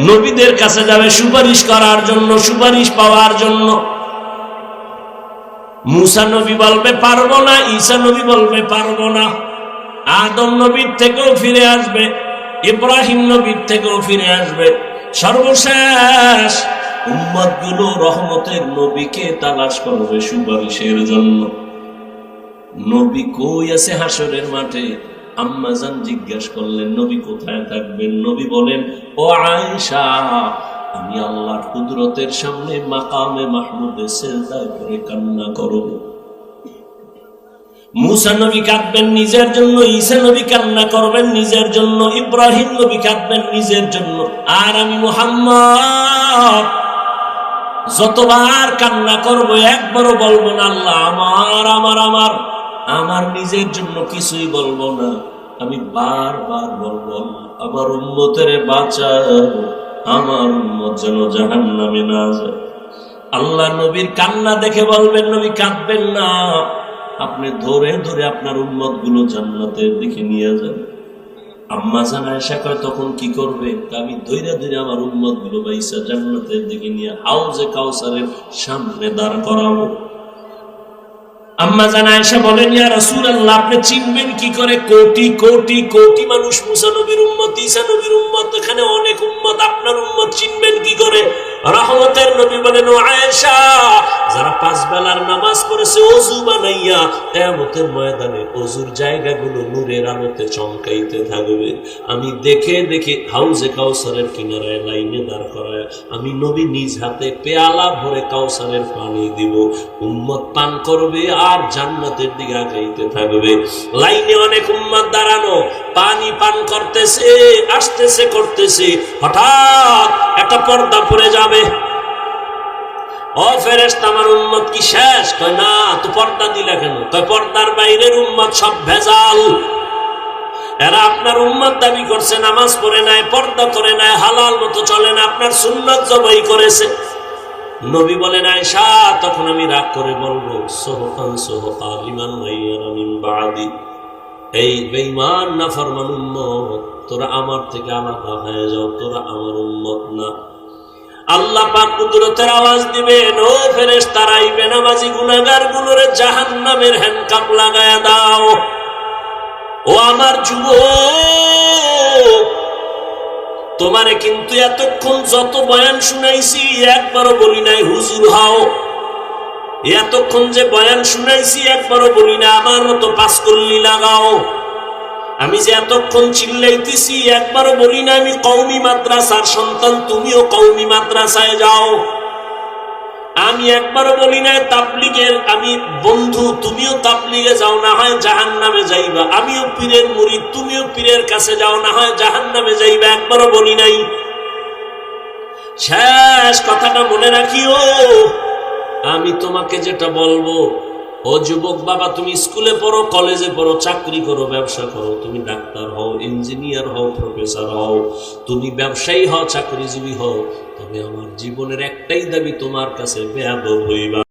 নবীদের কাছে যাবে সুপারিশ করার জন্য, সুপারিশ পাওয়ার জন্য। মুসা নবী বলবে, পারব না, ঈসা নবী বলবে, পারব না। আদম নবীর থেকেও ফিরে আসবে, ইব্রাহিম নবীর থেকেও ফিরে আসবে। সর্বশেষ উম্মতগুলো রহমতের নবীকে তালাশ করবে সুপারিশের জন্য। নবী কই আছে হাসরের মাঠে? আম্মাজান জিজ্ঞাসা করলেন, নবী কোথায় থাকবেন? নবী বলেন, ও আয়েশা, আমি আল্লাহর কুদরতের সামনে মাকামে মাহমুদে সেজদায় করে কান্না করব। মুসা নবী কাঁদবেন, নিজের জন্য, ঈসা নবী কান্না করবেন, নিজের জন্য, ইব্রাহিম নবী কাঁদবেন, নিজের জন্য। আর আমি মুহাম্মদ, যতবার কান্না করব, একবারও বলব না, আল্লাহ আমার আমার আমার। আমার নিজের জন্য কিছুই বলব না। আমি বারবার বলব, আমার উন্মতের বাঁচাও, আমার উন্মত যেন জাহান নামে না যায়। আল্লাহ নবীর কান্না দেখে বলবেন, নবী কাঁদবেন না। আপনি ধরে ধরে আপনার উন্মতগুলো জান্নাতের দিকে নিয়ে যান। আম্মা জানা এসা কয়, তখন কি করবে? আমি ধৈর্য ধৈর্য আমার উম্মতগুলো বাইসা জান্নাতের দিকে নিয়ে হাউজে কাউসারের সামনে দাঁড় করাবো। আম্মা জানা এসে বলেন, ইয়া রাসূলুল্লাহ, আপনি চিনবেন কি করে? কোটি কোটি কোটি মানুষ মুসা নবীর উম্মত, ঈসা নবীর উম্মত, এখানে অনেক উম্মত, আপনার উম্মত চিনবেন কি করে? রহমতের নবী বলেন আয়েশা বেলার নামাজ পড়েছে, অজু বানাইয়া কিয়ামতের ময়দানে অজুর জায়গাগুলো নূরের আলোতে চমকাইতে থাকবে। আমি দেখে দেখে হাউজে কাউসারের কিনারায় লাইনে দাঁড় করায়, আমি নবী নিজ হাতে পেয়ালা ভরে কাউসারের পানি দিব। উম্মত পান করবে আর জান্নাতের দিকে আগাইতে থাকবে। লাইনে অনেক উম্মত দাঁড়ানো, পানি পান করতেছে, আসতেছে, করতেছে, হঠাৎ একটা পর্দা পড়ে যাবে। ও ফেরেস্ত আমার উম্মত কি শেষ? কয়, না, তো পর্দা দিলে কেন? কয়, পর্দার বাইরের সব ভেজাল। এরা আপনার দাবি করছে, নামাজ পড়ে নাই পর্দা করে নাই হালাল মতো চলে না, আপনার করেছে। নবী তখন আমি রাগ করে বলব, সোহকান সোহকাল, ইমান মিন বাদি। এই না ফরমান উম্মত, তোরা আমার থেকে আলাদা হয়ে যাও, তোরা আমার উম্মত না। আল্লাহ পাক কুদরতের আওয়াজ দিবেন, ও ফেরেশতারা তারাই বেনামাজি গুনাহগার গুলোরে জাহান্নামের হ্যান্ডকাপ লাগায়া দাও। ও আমার যুব তোমারে কিন্তু এতক্ষণ যত বয়ান শুনাইছি, একবারও বলি নাই, হুজুর হাও। এতক্ষণ যে বয়ান শুনাইছি, একবারও বলি না আমার মতো পাস করলি লাগাও। আমি যে এতক্ষণ চিল্লাইতেছি, একবারও বলি না, আমি কৌমি মাদ্রাসার সন্তান, তুমিও কৌমি মাদ্রাসায় যাও। আমি একবারও বলি না, তাবলিগের, আমি বন্ধু, তুমিও তাবলিগে যাও, না হয় জাহান নামে যাইবা। আমিও পীরের মুড়ি, তুমিও পীরের কাছে যাও, না হয় জাহান নামে যাইবা, একবারও বলি নাই। শেষ কথাটা মনে রাখিও, আমি তোমাকে যেটা বলব ও যুবক বাবা, তুমি স্কুলে পড়ো, কলেজে পড়ো, চাকরি করো, ব্যবসা করো। তুমি ডাক্তার হও, ইঞ্জিনিয়ার হও, প্রফেসর হও। তুমি ব্যবসায়ী হও, চাকরিজীবী হও। তবে আমার জীবনের একটাই দাবি, তোমার কাছে বেয়াদ হইবা।